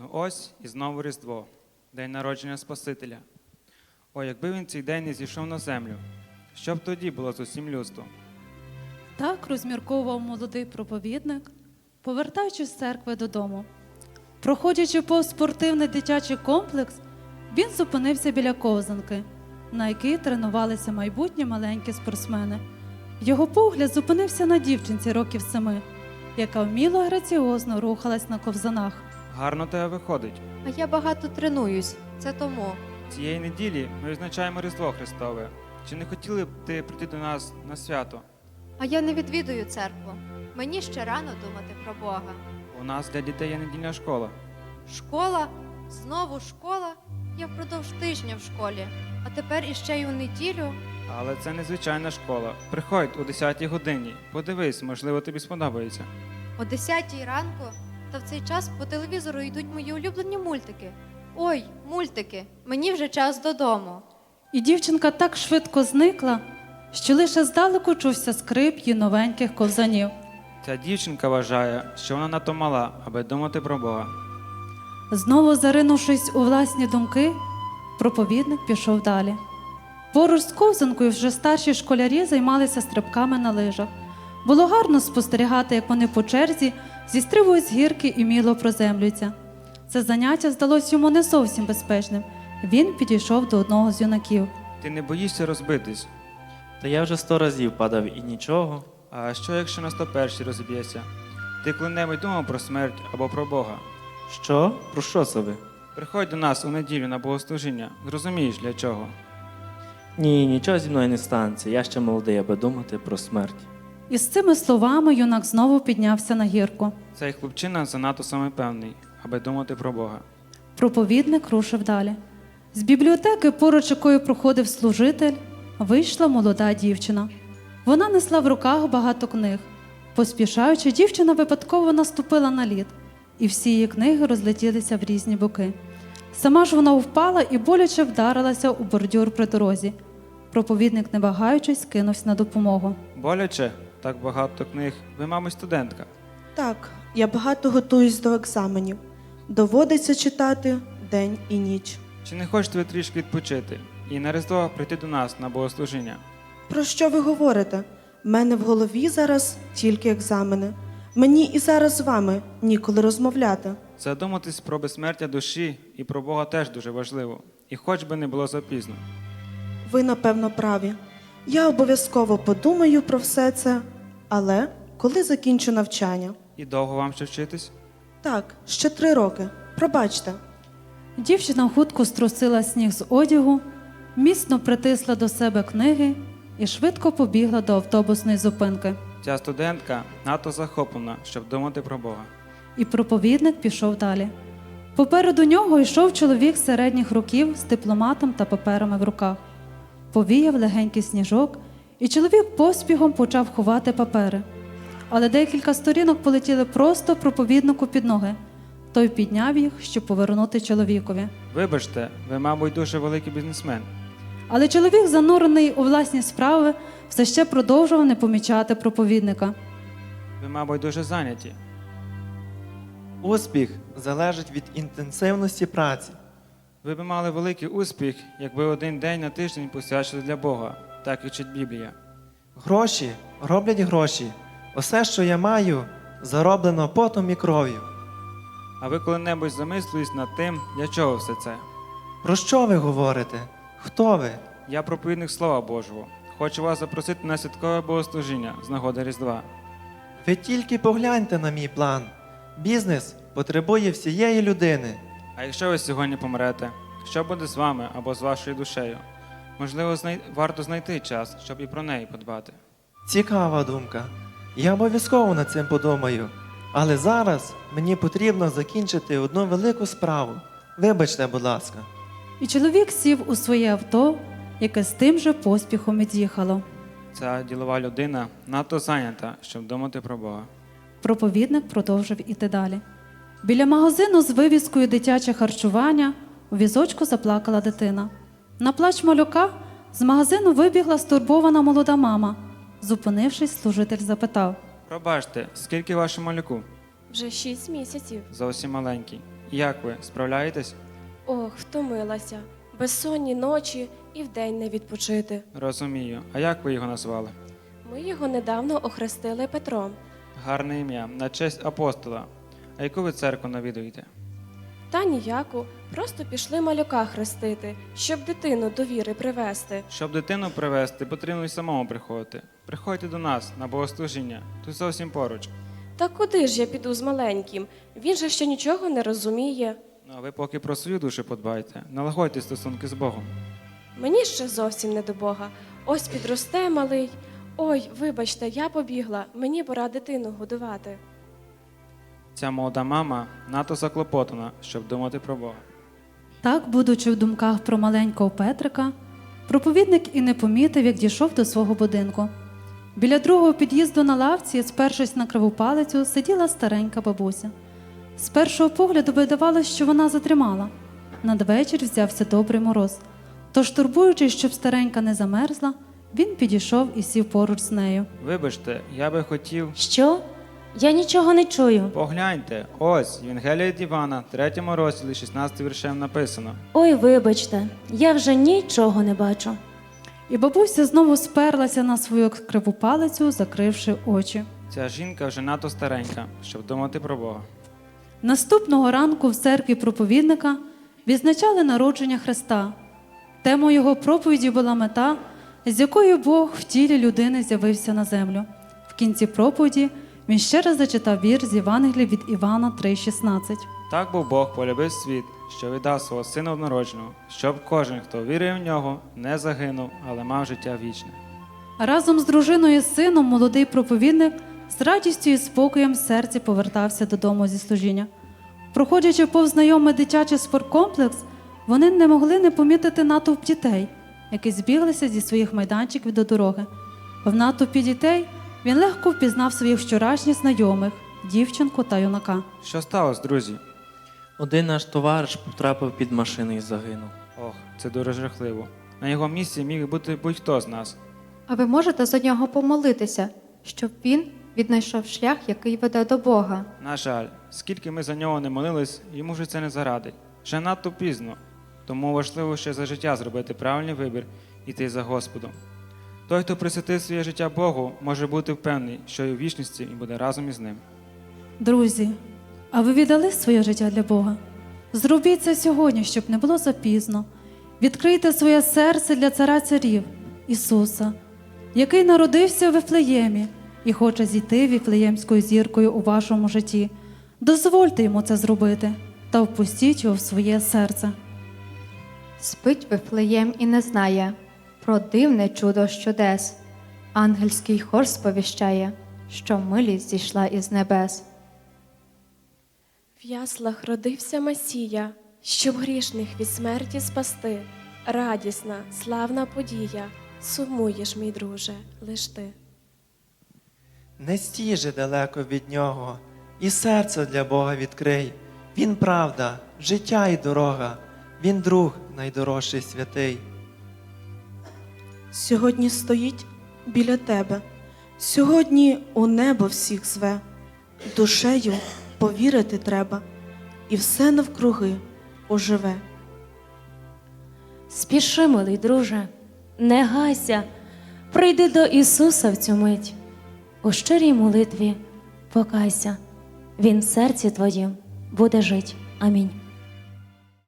Ну ось і знову Різдво, день народження Спасителя. О, якби він цей день не зійшов на землю, що б тоді було з усім людством? Так розмірковував молодий проповідник, повертаючись з церкви додому. Проходячи повз спортивний дитячий комплекс, він зупинився біля ковзанки, на якій тренувалися майбутні маленькі спортсмени. Його погляд зупинився на дівчинці років семи, яка вміло граціозно рухалась на ковзанах. Гарно тебе виходить. А я багато тренуюсь, це тому. Цієї неділі ми відзначаємо Різдво Христове. Чи не хотіли б ти прийти до нас на свято? А я не відвідую церкву. Мені ще рано думати про Бога. У нас для дітей є недільна школа. Школа, знову школа. Я впродовж тижня в школі, а тепер іще й у неділю. Але це не звичайна школа. Приходь о 10 годині. Подивись, можливо, тобі сподобається. О 10 ранку, та в цей час по телевізору йдуть мої улюблені мультики. Ой, мультики, мені вже час додому. І дівчинка так швидко зникла, що лише здалеку чувся скрип її новеньких ковзанів. Ця дівчинка вважає, що вона надто мала, аби думати про Бога. Знову заринувшись у власні думки, проповідник пішов далі. Поруч з ковзанкою вже старші школярі займалися стрибками на лижах. Було гарно спостерігати, як вони по черзі зістрибують з гірки і міло приземлюються. Це заняття здалось йому не зовсім безпечним. Він підійшов до одного з юнаків. Ти не боїшся розбитись. Та я вже сто разів падав і нічого. А що якщо на 101 розіб'єшся? Ти коли-небудь думав про смерть або про Бога? Що? Про що це ви? Приходь до нас у неділю на богослужіння. Зрозумієш для чого. Ні, нічого зі мною не станеться. Я ще молодий, аби думати про смерть. І з цими словами юнак знову піднявся на гірку. Цей хлопчина занадто самопевний, аби думати про Бога. Проповідник рушив далі. З бібліотеки, поруч якої проходив служитель, вийшла молода дівчина. Вона несла в руках багато книг. Поспішаючи, дівчина випадково наступила на лід, і всі її книги розлетілися в різні боки. Сама ж вона впала і боляче вдарилася у бордюр при дорозі. Проповідник, не вагаючись, кинувся на допомогу. Боляче, так багато книг. Ви, мабуть, студентка. Так, я багато готуюсь до екзаменів. Доводиться читати день і ніч. Чи не хочете ви трішки відпочити і на Різдво прийти до нас на богослужіння? Про що ви говорите? В мене в голові зараз тільки екзамени. Мені і зараз з вами ніколи розмовляти. Задуматись про безсмертя душі і про Бога теж дуже важливо. І хоч би не було запізно. Ви, напевно, праві. Я обов'язково подумаю про все це, але коли закінчу навчання? І довго вам ще вчитись? Так, ще три роки. Пробачте. Дівчина хутко струсила сніг з одягу, міцно притисла до себе книги і швидко побігла до автобусної зупинки. Ця студентка надто захоплена, щоб думати про Бога. І проповідник пішов далі. Попереду нього йшов чоловік середніх років з дипломатом та паперами в руках. Повіяв легенький сніжок, і чоловік поспіхом почав ховати папери. Але декілька сторінок полетіли просто проповіднику під ноги. Той підняв їх, щоб повернути чоловікові. Вибачте, ви, мабуть, дуже великий бізнесмен. Але чоловік, занурений у власні справи, все ще продовжував не помічати проповідника. Ви, мабуть, дуже зайняті. Успіх залежить від інтенсивності праці. Ви би мали великий успіх, якби один день на тиждень посвячили для Бога, так і вчить Біблія. Гроші роблять гроші. Усе, що я маю, зароблено потом і кров'ю. А ви коли-небудь замислились над тим, для чого все це? Про що ви говорите? Хто ви? Я проповідник Слова Божого. Хочу вас запросити на святкове богослужіння з нагоди Різдва. Ви тільки погляньте на мій план. Бізнес потребує всієї людини. А якщо ви сьогодні помрете, що буде з вами або з вашою душею? Можливо, знай... варто знайти час, щоб і про неї подбати. Цікава думка. Я обов'язково над цим подумаю. Але зараз мені потрібно закінчити одну велику справу. Вибачте, будь ласка. І чоловік сів у своє авто, яке з тим же поспіхом від'їхало. Ця ділова людина надто зайнята, щоб думати про Бога. Проповідник продовжив іти далі. Біля магазину з вивіскою дитяче харчування у візочку заплакала дитина. На плач малюка з магазину вибігла стурбована молода мама. Зупинившись, служитель запитав. Пробачте, скільки вашому малюку? Вже шість місяців. Зовсім маленький. Як ви справляєтесь? Ох, втомилася. Безсонні ночі і вдень не відпочити. Розумію. А як ви його назвали? Ми його недавно охрестили Петром. Гарне ім'я, на честь апостола. А яку ви церкву навідуєте? Та ніяку, просто пішли малюка хрестити, щоб дитину до віри привести. Щоб дитину привезти, потрібно й самому приходити. Приходьте до нас на богослужіння, тут зовсім поруч. Та куди ж я піду з маленьким? Він же ще нічого не розуміє. Ну, а ви поки про свою душу подбайте, налагодьте стосунки з Богом. Мені ще зовсім не до Бога. Ось підросте малий. Ой, вибачте, я побігла, мені пора дитину годувати. Ця молода мама надто заклопотана, щоб думати про Бога. Так, будучи в думках про маленького Петрика, проповідник і не помітив, як дійшов до свого будинку. Біля другого під'їзду на лавці, спершись на криву палицю, сиділа старенька бабуся. З першого погляду видавалось, що вона затримала. Надвечір взявся добрий мороз. Тож, турбуючись, щоб старенька не замерзла, він підійшов і сів поруч з нею. Вибачте, я би хотів. Що? Я нічого не чую. Погляньте, ось Євангелія від Івана, 3 розділі, 16 віршем написано. Ой, вибачте, я вже нічого не бачу. І бабуся знову сперлася на свою криву палицю, закривши очі. Ця жінка вже надто старенька, щоб думати про Бога. Наступного ранку в церкві проповідника відзначали народження Христа. Темою його проповіді була мета, з якою Бог в тілі людини з'явився на землю. В кінці проповіді він ще раз зачитав вір з Євангелія від Івана 3,16. Так був Бог полюбив світ, що віддав свого сина однородженого, щоб кожен, хто вірив в нього, не загинув, але мав життя вічне. Разом з дружиною і сином молодий проповідник з радістю і спокоєм в серці повертався додому зі служіння. Проходячи повз знайомий дитячий спорткомплекс, вони не могли не помітити натовп дітей, які збіглися зі своїх майданчиків до дороги. В натовпі дітей він легко впізнав своїх вчорашніх знайомих дівчинку та юнака. Що сталося, друзі? Один наш товариш потрапив під машину і загинув. Ох, це дуже жахливо. На його місці міг бути будь-хто з нас. А ви можете за нього помолитися, щоб він віднайшов шлях, який веде до Бога. На жаль, скільки ми за нього не молились, йому вже це не зарадить. Вже надто пізно. Тому важливо ще за життя зробити правильний вибір і йти за Господом. Той, хто присвятив своє життя Богу, може бути впевнений, що і в вічності і буде разом із ним. Друзі, а ви віддали своє життя для Бога? Зробіть це сьогодні, щоб не було запізно. Відкрийте своє серце для царя царів Ісуса, який народився в Вифлеємі і хоче зійти віфлеємською зіркою у вашому житті. Дозвольте йому це зробити та впустіть його в своє серце. Спить Вифлеєм і не знає про дивне чудо з чудес. Ангельський хор сповіщає, що милість зійшла із небес. В яслах родився Месія, щоб грішних від смерті спасти. Радісна, славна подія, сумуєш, мій друже, лиш ти. Не стій же далеко від нього, і серце для Бога відкрий. Він правда, життя і дорога, він друг найдорожчий святий. Сьогодні стоїть біля тебе, сьогодні у небо всіх зве. Душею повірити треба, і все навкруги оживе. Спіши, милий друже, не гайся, прийди до Ісуса в цю мить. У щирій молитві покайся, Він в серці твоїм буде жить. Амінь.